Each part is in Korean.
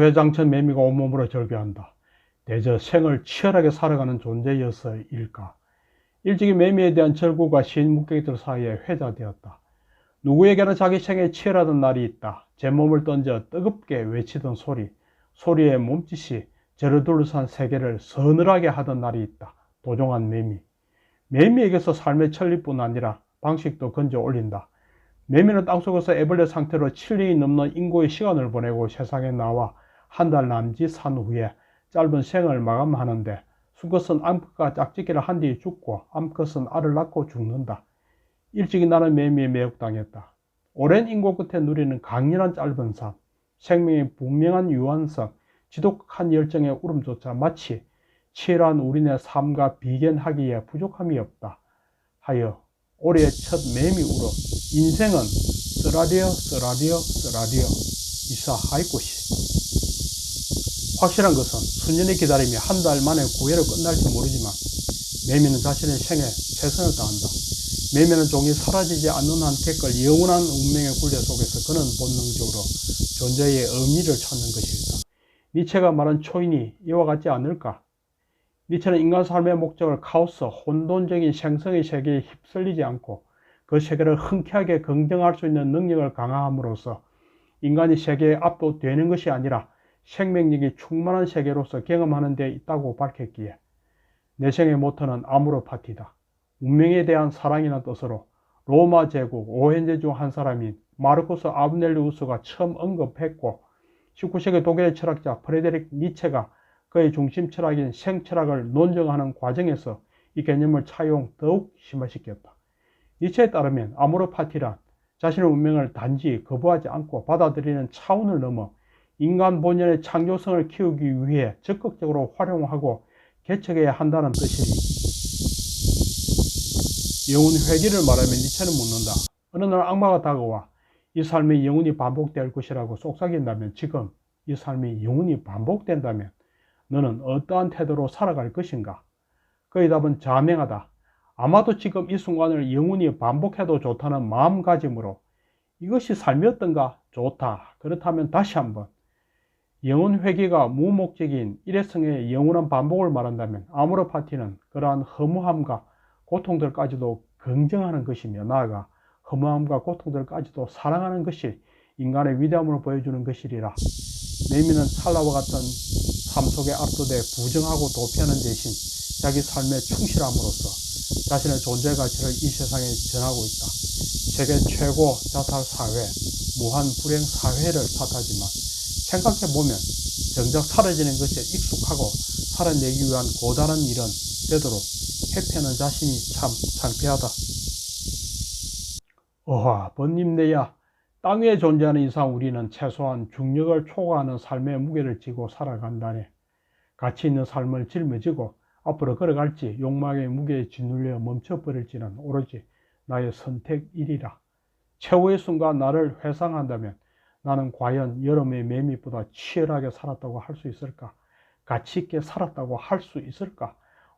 주회장천 매미가 온몸으로 절규한다. 대저 생을 치열하게 살아가는 존재여서일까. 일찍이 매미에 대한 절구가 시인 묵객들 사이에 회자되었다. 누구에게나 자기 생에 치열하던 날이 있다. 제 몸을 던져 뜨겁게 외치던 소리, 소리의 몸짓이 저를 둘러싼 세계를 서늘하게 하던 날이 있다. 도종한 매미. 매미에게서 삶의 천리뿐 아니라 방식도 건져 올린다. 매미는 땅속에서 애벌레 상태로 7년이 넘는 인고의 시간을 보내고 세상에 나와 한 달 남짓 산 후에 짧은 생을 마감하는데 수컷은 암컷과 짝짓기를 한 뒤 죽고 암컷은 알을 낳고 죽는다. 일찍이 나는 매미에 매혹당했다. 오랜 인고 끝에 누리는 강렬한 짧은 삶, 생명의 분명한 유한성, 지독한 열정의 울음조차 마치 치열한 우리네 삶과 비견하기에 부족함이 없다. 하여 올해의 첫 매미 울어 인생은 쓰라리어 쓰라리어 쓰라리어 이사 하이꽃이 확실한 것은 수년의 기다림이 한 달 만에 구애로 끝날지 모르지만 매미는 자신의 생에 최선을 다한다. 매미는 종이 사라지지 않는 한 댓글 영원한 운명의 굴레 속에서 그는 본능적으로 존재의 의미를 찾는 것이다. 니체가 말한 초인이 이와 같지 않을까? 니체는 인간 삶의 목적을 카오스, 혼돈적인 생성의 세계에 휩쓸리지 않고 그 세계를 흔쾌하게 긍정할 수 있는 능력을 강화함으로써 인간이 세계에 압도되는 것이 아니라 생명력이 충만한 세계로서 경험하는 데 있다고 밝혔기에 내 생의 모토는 아무로파티다. 운명에 대한 사랑이라는 뜻으로 로마 제국 5현제 중 한 사람인 마르코스 아브넬리우스가 처음 언급했고 19세기 독일의 철학자 프레데릭 니체가 그의 중심 철학인 생철학을 논증하는 과정에서 이 개념을 차용 더욱 심화시켰다. 니체에 따르면 아모르 파티란 자신의 운명을 단지 거부하지 않고 받아들이는 차원을 넘어 인간 본연의 창조성을 키우기 위해 적극적으로 활용하고 개척해야 한다는 뜻이니 영혼 회귀를 말하면 니체는 묻는다. 어느 날 악마가 다가와 이 삶이 영원히 반복될 것이라고 속삭인다면 지금 이 삶이 영원히 반복된다면 너는 어떠한 태도로 살아갈 것인가? 그의 답은 자명하다. 아마도 지금 이 순간을 영원히 반복해도 좋다는 마음가짐으로 이것이 삶이었던가? 좋다. 그렇다면 다시 한번 영혼 회귀가 무목적인 일회성의 영원한 반복을 말한다면 아무로 파티는 그러한 허무함과 고통들까지도 긍정하는 것이며 나아가 허무함과 고통들까지도 사랑하는 것이 인간의 위대함을 보여주는 것이리라. 매미는 찰나와 같은 삶 속에 압도돼 부정하고 도피하는 대신 자기 삶에 충실함으로써 자신의 존재 가치를 이 세상에 전하고 있다. 세계 최고 자살 사회, 무한 불행 사회를 탓하지만 생각해 보면 정작 사라지는 것에 익숙하고 살아내기 위한 고단한 일은 되도록 회피하는 자신이 참 창피하다. 어하, 번님내야 땅 위에 존재하는 이상 우리는 최소한 중력을 초과하는 삶의 무게를 지고 살아간다네. 가치 있는 삶을 짊어지고 앞으로 걸어갈지 욕망의 무게에 짓눌려 멈춰버릴지는 오로지 나의 선택이리라. 최후의 순간 나를 회상한다면 나는 과연 여름의 매미보다 치열하게 살았다고 할 수 있을까? 가치 있게 살았다고 할 수 있을까?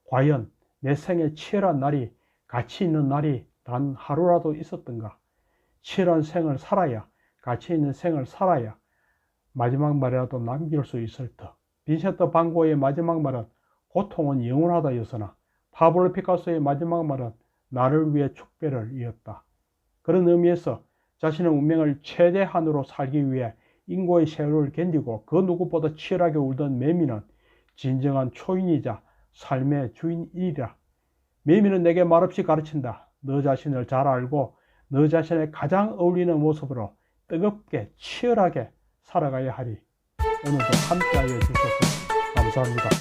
과연 내 생에 치열한 날이 가치 있는 날이 단 하루라도 있었던가? 치열한 생을 살아야 가치 있는 생을 살아야 마지막 말이라도 남길 수 있을 터. 빈센트 방고의 마지막 말은 고통은 영원하다였으나 파블로 피카소의 마지막 말은 나를 위해 축배를 이었다. 그런 의미에서 자신의 운명을 최대한으로 살기 위해 인고의 세월을 견디고 그 누구보다 치열하게 울던 매미는 진정한 초인이자 삶의 주인이라. 매미는 내게 말없이 가르친다. 너 자신을 잘 알고 너 자신의 가장 어울리는 모습으로 뜨겁게 치열하게 살아가야 하리. 오늘도 함께하여 주셔서 감사합니다.